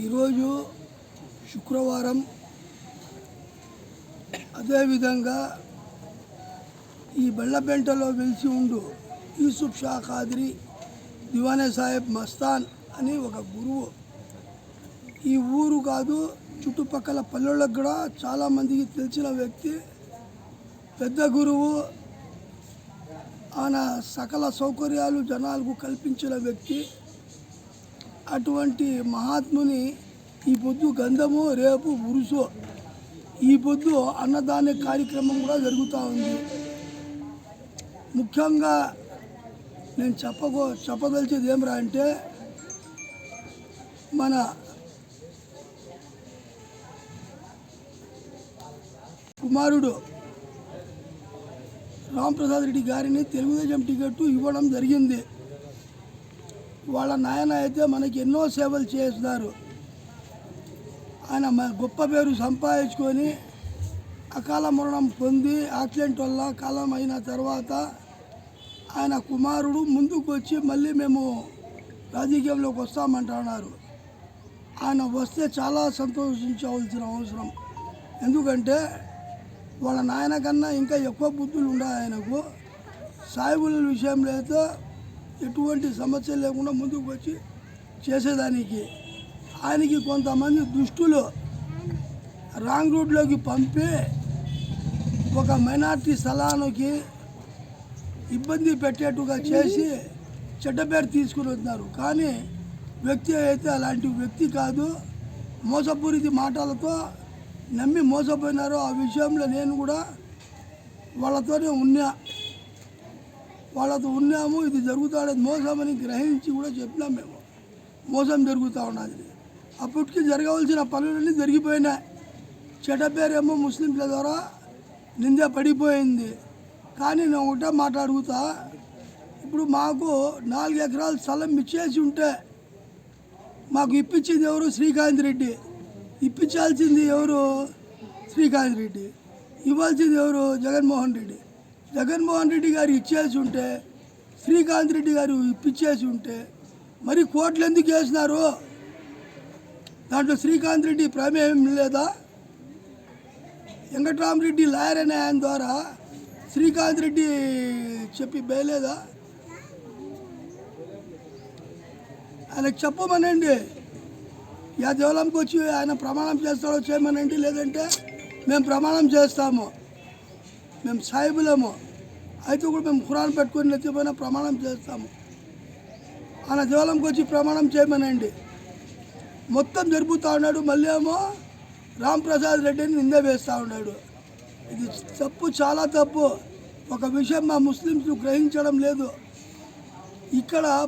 ఈరోజు శుక్రవారం అదేవిధంగా ఈ బెళ్ళబెంటలో వెలిసి ఉండు యూసుఫ్ షా ఖాద్రి దివానే సాహెబ్ మస్తాన్ అని ఒక గురువు. ఈ ఊరు కాదు చుట్టుపక్కల పల్లెళ్ళకు కూడా చాలామందికి తెలిసిన వ్యక్తి పెద్ద గురువు ఆయన సకల సౌకర్యాలు జనాలకు కల్పించిన వ్యక్తి. అటువంటి మహాత్ముని ఈ పొద్దు గంధము రేపు ఉరుసు ఈ పొద్దు అన్నదాన కార్యక్రమం కూడా జరుగుతూ ఉంది. ముఖ్యంగా నేను చెప్పకో చెప్పదలిచేది ఏమిరా అంటే మన కుమారుడు రాంప్రసాద్ రెడ్డి గారిని తెలుగుదేశం టికెట్ ఇవ్వడం జరిగింది. వాళ్ళ నాయన అయితే మనకి ఎన్నో సేవలు చేస్తున్నారు. ఆయన గొప్ప పేరు సంపాదించుకొని అకాల మరణం పొంది యాక్సిడెంట్ వల్ల కాలం అయిన తర్వాత ఆయన కుమారుడు ముందుకు వచ్చి మళ్ళీ మేము రాజకీయంలోకి వస్తామంటున్నారు. ఆయన వస్తే చాలా సంతోషించవలసిన అవసరం. ఎందుకంటే వాళ్ళ నాయన కన్నా ఇంకా ఎక్కువ బుద్ధులు ఉన్నాయి ఆయనకు. సాయిబుల విషయంలో అయితే ఎటువంటి సమస్య లేకుండా ముందుకు వచ్చి చేసేదానికి. ఆయనకి కొంతమంది దుష్టులు రాంగ్ రూట్లోకి పంపి ఒక మైనార్టీ స్థలానికి ఇబ్బంది పెట్టేట్టుగా చేసి చెడ్డ పేరు తీసుకుని వస్తున్నారు. కానీ వ్యక్తి అయితే అలాంటి వ్యక్తి కాదు. మోసపూరిత మాటలతో నమ్మి మోసపోయినారు ఆ విషయంలో నేను కూడా వాళ్ళతోనే ఉన్నా. వాళ్ళతో ఉన్నాము ఇది జరుగుతాడని మోసమని గ్రహించి కూడా చెప్పినాం మేము. మోసం జరుగుతూ ఉన్నది. అప్పటికి జరగవలసిన పనులన్నీ జరిగిపోయినాయి. చెడ్డ పేరేమో ముస్లింల ద్వారా నింద పడిపోయింది. కానీ నేను ఒకటే మాట్లాడుగుతా ఇప్పుడు మాకు నాలుగు ఎకరాల స్థలం ఇచ్చేసి ఉంటే మాకు ఇప్పించింది ఎవరు? శ్రీకాంత్ రెడ్డి. ఇప్పించాల్సింది ఎవరు? శ్రీకాంత్ రెడ్డి. ఇవ్వాల్సింది ఎవరు? జగన్మోహన్ రెడ్డి. జగన్మోహన్ రెడ్డి గారు ఇచ్చేసి ఉంటే శ్రీకాంత్ రెడ్డి గారు ఇప్పించేసి ఉంటే మరి కోట్లు ఎందుకు వేసినారు? దాంట్లో శ్రీకాంత్ రెడ్డి ప్రమేయం లేదా? వెంకట్రామరెడ్డి లాయర్ అనే ఆయన ద్వారా శ్రీకాంత్ రెడ్డి చెప్పి బయలేదా? ఆయనకు చెప్పమనండి. యా దేవలంకి వచ్చి ఆయన ప్రమాణం చేస్తాడో చేయమనండి లేదంటే మేము ప్రమాణం చేస్తాము. మేము సాయిబులేము అయితే కూడా మేము ఖురాన్ పెట్టుకొని ఎత్తిపోయినా ప్రమాణం చేస్తాము. ఆయన దేవాలయంకి వచ్చి ప్రమాణం చేయమనండి. మొత్తం జరుపుతూ ఉన్నాడు. మళ్ళీ ఏమో రామ్ప్రసాద్ రెడ్డిని నింద వేస్తూ ఉన్నాడు. ఇది తప్పు చాలా తప్పు. ఒక విషయం మా ముస్లింస్ గ్రహించడం లేదు. ఇక్కడ